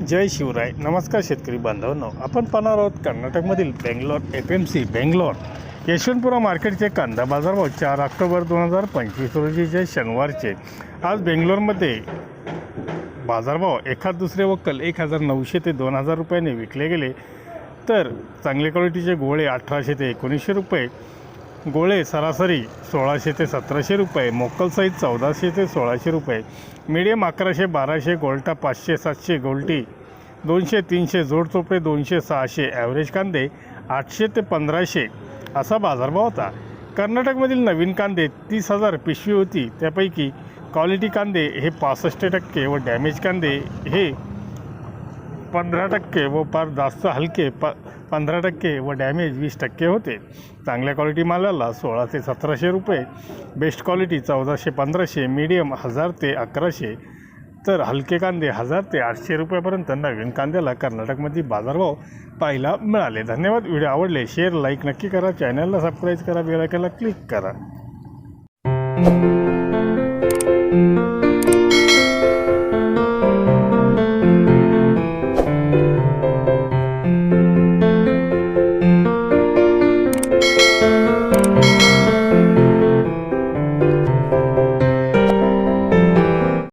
जय शिवराय. नमस्कार शेतकरी बांधवांनो. आपण पाहणार आहोत कर्नाटकमधील Bangalore F M C Bangalore Yeshwanthpura मार्केटचे कांदा बाजारभाव चार ऑक्टोबर दोन हजार पंचवीस रोजीचे शनिवारचे. आज बेंगलोरमध्ये बाजारभाव एखाद दुसरे वक्कल एक हजार नऊशे ते दोन हजार रुपयाने विकले गेले. तर चांगल्या क्वालिटीचे गोळे अठराशे ते एकोणीसशे रुपये. गोळे सरासरी सोळाशे ते सतराशे रुपये मोकल साईज चौदाशे ते सोळाशे रुपये मिडियम अकराशे बाराशे गोल्टा पाचशे सातशे गोल्टी दोनशे तीनशे जोडचोपे दोनशे सहाशे ॲव्हरेज कांदे आठशे ते पंधराशे. असा बाजारभाव होता. कर्नाटकमधील नवीन कांदे तीस हजार पिशवी होती. त्यापैकी क्वालिटी कांदे हे पासष्ट टक्के व डॅमेज कांदे हे पंधरा टक्के व फार जास्त हलके प पंधरा टक्के व डॅमेज वीस टक्के होते. चांगल्या क्वालिटी मालाला सोळा ते सतराशे रुपये बेस्ट क्वालिटी चौदाशे पंधराशे मीडियम हजार ते अकराशे तर हलके कांदे हजार ते आठशे रुपयापर्यंत नवीन कांद्याला कर्नाटकमध्ये बाजारभाव पाहायला मिळाले. धन्यवाद. व्हिडिओ आवडले शेअर लाईक नक्की करा. चॅनलला सबस्क्राईब करा बेलायकनला क्लिक करा.